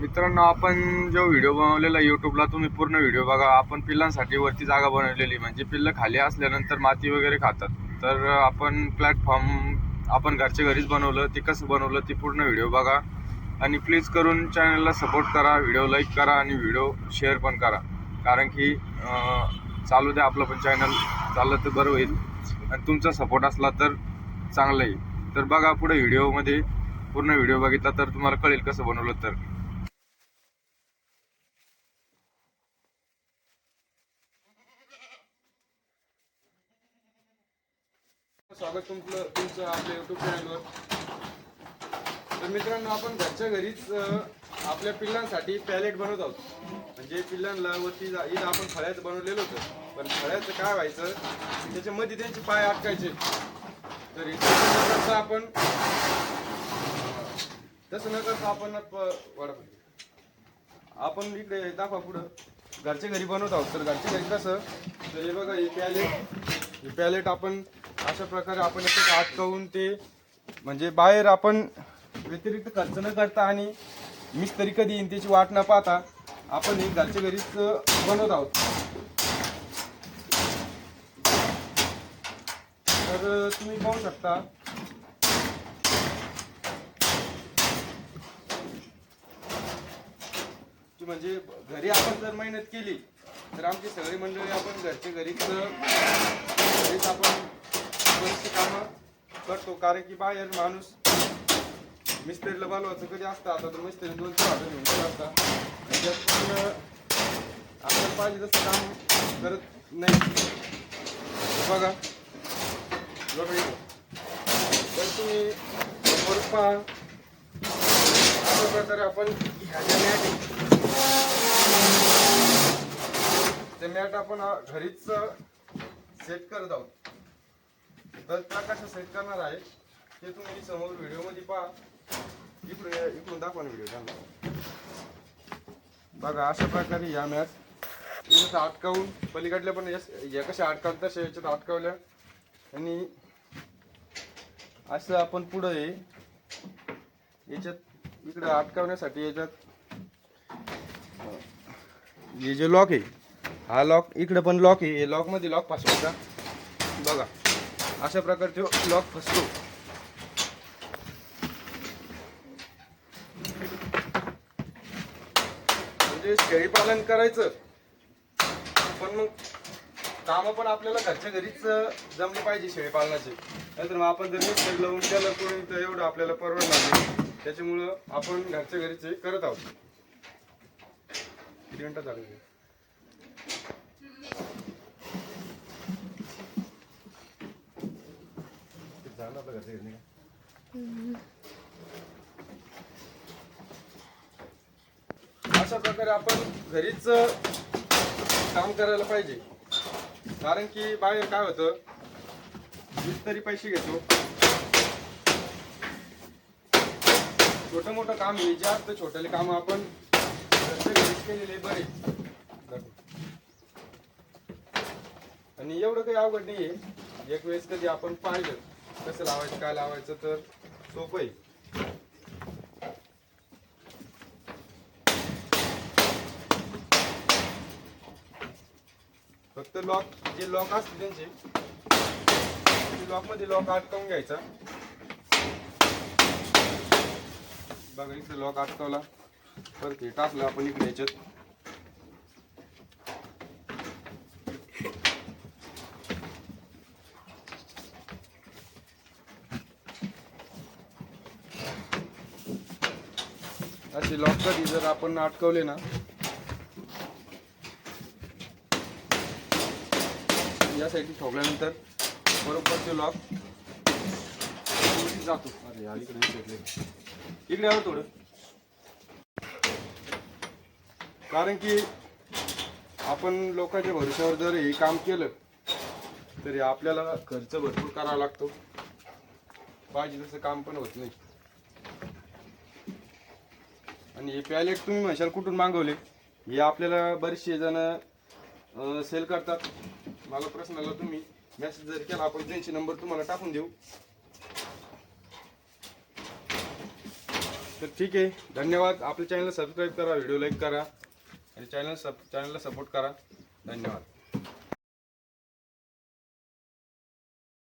मित्रांनो आपण जो व्हिडिओ बनवलेला युट्यूबला तुम्ही पूर्ण व्हिडिओ बघा. आपण पिल्लांसाठी वरती जागा बनवलेली म्हणजे पिल्लं खाली असल्यानंतर माती वगैरे खातात. तर आपण प्लॅटफॉर्म आपण घरच्या घरीच बनवलं ते कसं बनवलं ते पूर्ण व्हिडिओ बघा. आणि प्लीज करून चॅनलला सपोर्ट करा. व्हिडिओ लाईक करा आणि व्हिडिओ शेअर पण करा. कारण की चालू द्या आपलं पण चॅनल चाललं तर बरं होईल. आणि तुमचा सपोर्ट असला तर चांगलं येईल तर बघा पुढे व्हिडिओमध्ये. पूर्ण व्हिडिओ बघितला तर तुम्हाला कळेल कसं बनवलं तर. स्वागत तुमचं तुमचं आपल्या युट्यूब चॅनलवर तर मित्रांनो आपण घरच्या घरीच आपल्या पिल्लांसाठी पॅलेट बनवत आहोत. म्हणजे पिल्लांना वरती जा- इथं आपण फळ्याचं बनवलेलं होतं. पण फळ्याचं काय व्हायचं? त्याच्यामध्ये त्यांचे पाय अटकायचे. तर आपण तसं न करता आपण आपण इकडे दाखवा पुढं. घरच्या घरी बनवत आहोत. तर घरच्या घरी कसं? तर हे बघा हे पॅलेट हे पॅलेट आपण अशा प्रकारे आपण याच्यात अटकवून ते म्हणजे बाहेर आपण व्यतिरिक्त खर्च न करता आणि मिस्त्री कधी येईन त्याची वाट न पाहता आपण हे घरच्या घरीच बनवत आहोत. तर तुम्ही पाहू शकता. की म्हणजे घरी आपण जर मेहनत केली तर आमची सगळी मंडळी आपण घरच्या घरीच आपण बरीचशी कामं करतो कारण की बाहेर माणूस मिस्त्रीला बोलवायचं कधी असतं आता तर मिस्त्री दोन चार हजार घेऊन गेला असता. आपल्याला पाहिजे तसं काम करत नाही. बघा. बघा तर तुम्ही समोर पहा. अशा प्रकारे आपण ह्या ज्या मॅट ते मॅट आपण घरीच सेट करत आहोत. तर त्या कशा सेट करणार आहे ते तुम्ही समोर व्हिडिओमध्ये पहा. इकडून इकडून दाखवा ना व्हिडिओ त्यांना बघा अशा प्रकारे या मॅच याच्यात अटकावून पलीकडल्या पण या कशा अटकावतात तशा याच्यात अटकावल्या. आणि असं आपण पुढं आहे याच्यात इकडं अटकावण्यासाठी याच्यात हे जे लॉक आहे हा लॉक इकडं पण लॉक आहे. हे लॉकपासून लॉक बघा. अशा प्रकारचे लॉक फसतो. म्हणजे शेळी पालन करायचं पण मग काम पण आपल्याला घरच्या घरीच जमले पाहिजे शेळी पालनाचे. नाहीतर मग आपण जर मिस्त्री लावून त्याला कोणी तर एवढं आपल्याला परवडणार नाही. त्याच्यामुळं आपण घरच्या घरीच हे करत आहोत. किती घंटा चालू ते? किती झालं अशा प्रकारे आपण घरीच काम करायला पाहिजे. कारण की बाहेर काय होतं तरी पैसे घेतो छोटं मोठं काम हे जे असतं काम आपण घरीच केलेले बरे. आणि एवढं काही अवघड नाही आहे एक वेळेस कधी आपण पाहिलं कसं लावायचं काय लावायचं तर सोपं आहे. फक्त लॉक जे लॉक असते त्यांचे लॉकमध्ये लॉक अटकावून घ्यायचा. बघा इकडे लॉक अटकावला. परत हे टाकलं आपण इकडे याच्यात. असे लॉक कधी जर आपण अटकवले ना या साईडने ठोकल्यानंतर बरोबर ते लॉक जातो. अरे अलीकडे इकडे इकडे इकडे थोडं. कारण की आपण लोकांच्या भरोश्यावर जर हे काम केलं तरी आपल्याला खर्च भरपूर करावा लागतो. पाहिजे तसं काम पण होत नाही. आणि हे पॅलेट तुम्ही म्हणशाल कुठून मागवले? हे आपल्याला बरेचसे जण सेल करतात. मला प्रश्नाला तुम्ही. मेसेज जर केला आपण त्यांचे नंबर तुम्हाला टाकून देऊ. तर ठीक आहे. धन्यवाद. आपल्या चॅनलला सबस्क्राईब करा व्हिडिओ लाईक करा. आणि चॅनल सब चॅनलला सपोर्ट करा. धन्यवाद.